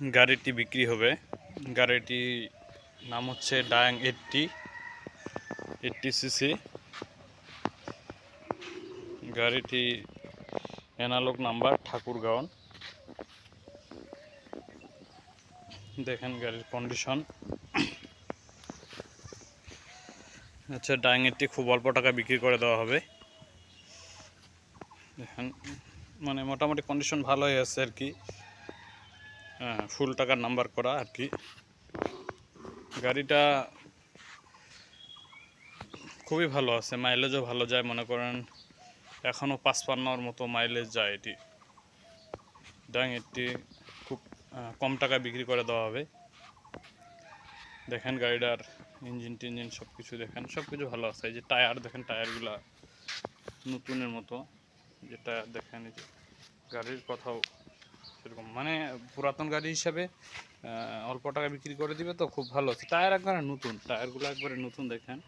গাড়িটি বিক্রি হবে। গাড়িটি নাম হচ্ছে ডায়াং এইটটি এইটটি সিসি গাড়িটি অ্যানালগ নাম্বার ঠাকুরগাঁও দেখেন গাড়ির কন্ডিশন আচ্ছা ডায়াং এইটটি খুব অল্প টাকা বিক্রি করে দেওয়া হবে। দেখেন মানে মোটামুটি কন্ডিশন ভালোই আছে আর কি। ফুল টাকার নাম্বার করা আর কি। গাড়িটা খুবই ভালো আছে মাইলেজও ভালো যায়, মনে করেন এখনও পাঁচপান্নর মতো মাইলেজ যায় এটি। ডাং এটি খুব কম টাকা বিক্রি করে দেওয়া হবে। দেখেন গাড়িটার ইঞ্জিন টিঞ্জিন সব কিছু দেখেন সব কিছু ভালো আছে। এই যে টায়ার দেখেন টায়ারগুলা নতুনের মতো। যে টায়ার দেখেন এই যে গাড়ির কথাও সেরকম। মানে পুরাতন গাড়ি হিসাবে অল্প টাকা বিক্রি করে দিবে তো খুব ভালো টায়ার একবারে নতুন, টায়ারগুলো একবারে নতুন দেখেন।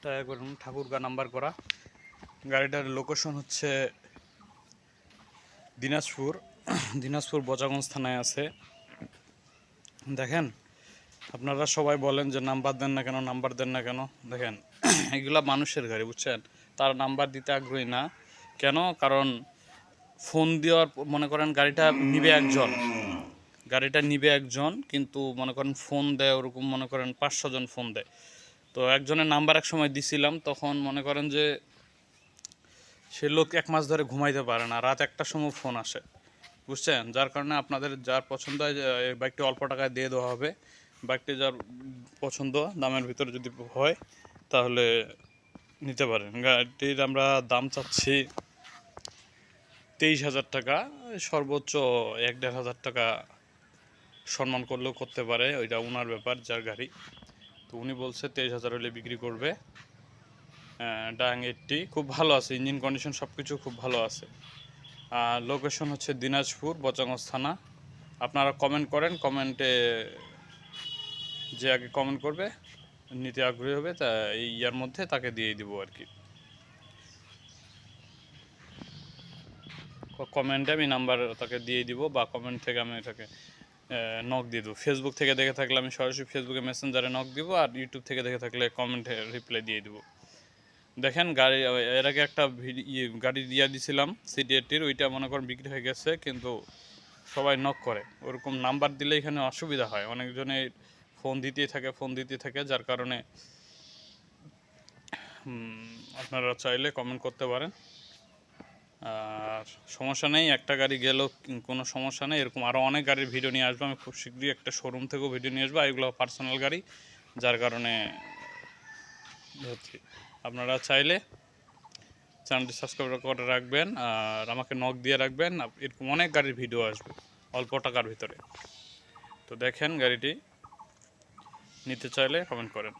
টায়ার একবারে ঠাকুরগা নাম্বার করা। গাড়িটার লোকেশন হচ্ছে দিনাজপুর দিনাজপুর বচাগঞ্জ থানায় আছে। দেখেন, আপনারা সবাই বলেন যে নাম্বার দেন না কেন, নাম্বার দেন না কেন। দেখেন, এগুলা মানুষের গাড়ি, বুঝছেন? তার নাম্বার দিতে আগ্রহী না। কেন? কারণ ফোন দেওয়ার মনে করেন গাড়িটা নিবে একজন। গাড়িটা নিবে একজন, কিন্তু মনে করেন ফোন দেয় ওরকম মনে করেন পাঁচশো জন ফোন দেয়। তো একজনের নাম্বার এক সময় দিছিলাম, তখন মনে করেন যে সে লোক এক মাস ধরে ঘুমাইতে পারে না, রাত একটার সময় ফোন আসে। বুঝছেন? যার কারণে আপনাদের যার পছন্দ হয় যে বাইকটি অল্প টাকায় দিয়ে দেওয়া হবে। বাইকটি যার পছন্দ, দামের ভিতরে যদি হয়, তাহলে নিতে পারেন। গাড়িটির আমরা দাম চাচ্ছি তেইশ হাজার টাকা, সর্বোচ্চ এক দেড় হাজার টাকা সম্মান করলেও করতে পারে, ওইটা ওনার ব্যাপার, যার গাড়ি। তো উনি বলছে তেইশ হাজার হলে বিক্রি করবে। ডাং এইটটি খুব ভালো আছে, ইঞ্জিন কন্ডিশন সব কিছু খুব ভালো আছে। আর লোকেশন হচ্ছে দিনাজপুর বচাগঞ্জ থানা। আপনারা কমেন্ট করেন কমেন্টে যে আগে কমেন্ট করবে, নিতে আগ্রহী হবে, তা এই ইয়ার মধ্যে তাকে দিয়ে দিব আর কি। কমেন্টে আমি নাম্বার তাকে দিয়ে দিব বা কমেন্ট থেকে আমি তাকে নক দিয়ে দেবো। ফেসবুক থেকে দেখে থাকলে আমি সরাসরি ফেসবুকে মেসেঞ্জারে নক দিব আর ইউটিউব থেকে দেখে থাকলে কমেন্টে রিপ্লাই দিয়ে দিব। দেখেন গাড়ি এর আগে একটা ইয়ে গাড়ি দিয়ে দিছিলাম সিটি এইটির ওইটা মনে করেন বিক্রি হয়ে গেছে, কিন্তু সবাই নক করে। ওরকম নাম্বার দিলে এখানে অসুবিধা হয়। অনেকজনে ফোন দিতেই থাকে ফোন দিতে থাকে, যার কারণে আপনারা চাইলে কমেন্ট করতে পারেন। আর সমস্যা নেই, একটা গাড়ি গেলেও কোনো সমস্যা নেই, এরকম আরও অনেক গাড়ির ভিডিও নিয়ে আসব, আমি খুব শীঘ্রই একটা শোরুম থেকেও ভিডিও নিয়ে আসব এগুলো পার্সোনাল গাড়ি, যার কারণে আপনারা চাইলে চ্যানেলটি সাবস্ক্রাইব করে রাখবেন, আর আমাকে নখ দিয়ে রাখবেন এরকম অনেক গাড়ির ভিডিও আসবে, অল্প টাকার ভিতরে। তো দেখেন গাড়িটি, নিতে চাইলে কমেন্ট করেন।